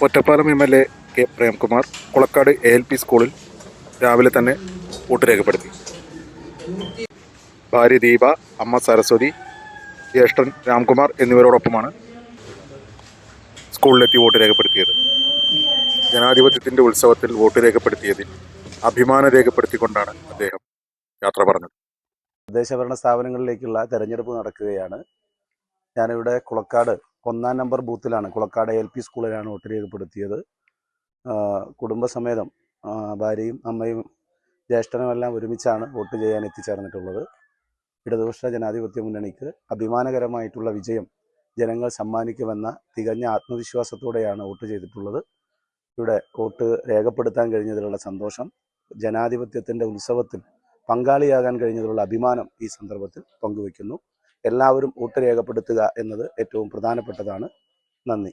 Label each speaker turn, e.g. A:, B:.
A: Ottapalam M L A K Premkumar Kulakkad A L P സ്കൂളിൽ രാവിലെ തന്നെ vote രേഖപ്പെടുത്തി. ഭാര്യ ദീപ അമ്മ സരസ്വതി ജ്യേഷ്ഠൻ രാംകുമാർ എന്നിവരോടൊപ്പമാണ് സ്കൂളിലെത്തി വോട്ട് രേഖപ്പെടുത്തിയത്. ജനാധിപത്യത്തിന്റെ ഉത്സവത്തിൽ വോട്ട് രേഖപ്പെടുത്തിയതിൽ അഭിമാനം രേഖപ്പെടുത്തിക്കൊണ്ടാണ് അദ്ദേഹം യാത്ര പറഞ്ഞത്.
B: തദ്ദേശഭരണ സ്ഥാപനങ്ങളിലേക്കുള്ള തെരഞ്ഞെടുപ്പ് നടക്കുകയാണ്. ഞാനിവിടെ കുളക്കാട് ഒന്നാം നമ്പർ ബൂത്തിലാണ്. കുളക്കാട് എൽ പി സ്കൂളിലാണ് വോട്ട് രേഖപ്പെടുത്തിയത്. കുടുംബസമേതം ഭാര്യയും അമ്മയും ജ്യേഷ്ഠനുമെല്ലാം ഒരുമിച്ചാണ് വോട്ട് ചെയ്യാൻ എത്തിച്ചേർന്നിട്ടുള്ളത്. ഇടതുപക്ഷ ജനാധിപത്യ മുന്നണിക്ക് അഭിമാനകരമായിട്ടുള്ള വിജയം ജനങ്ങൾ സമ്മാനിക്കുമെന്ന തികഞ്ഞ ആത്മവിശ്വാസത്തോടെയാണ് വോട്ട് ചെയ്തിട്ടുള്ളത്. ഇവിടെ വോട്ട് രേഖപ്പെടുത്താൻ കഴിഞ്ഞതിലുള്ള സന്തോഷം ജനാധിപത്യത്തിന്റെ ഉത്സവത്തിൽ പങ്കാളിയാകാൻ കഴിഞ്ഞതിലുള്ള അഭിമാനം ഈ സന്ദർഭത്തിൽ പങ്കുവയ്ക്കുന്നു. എല്ലാവരും വോട്ട് രേഖപ്പെടുത്തുക എന്നത് ഏറ്റവും പ്രധാനപ്പെട്ടതാണ്. നന്ദി.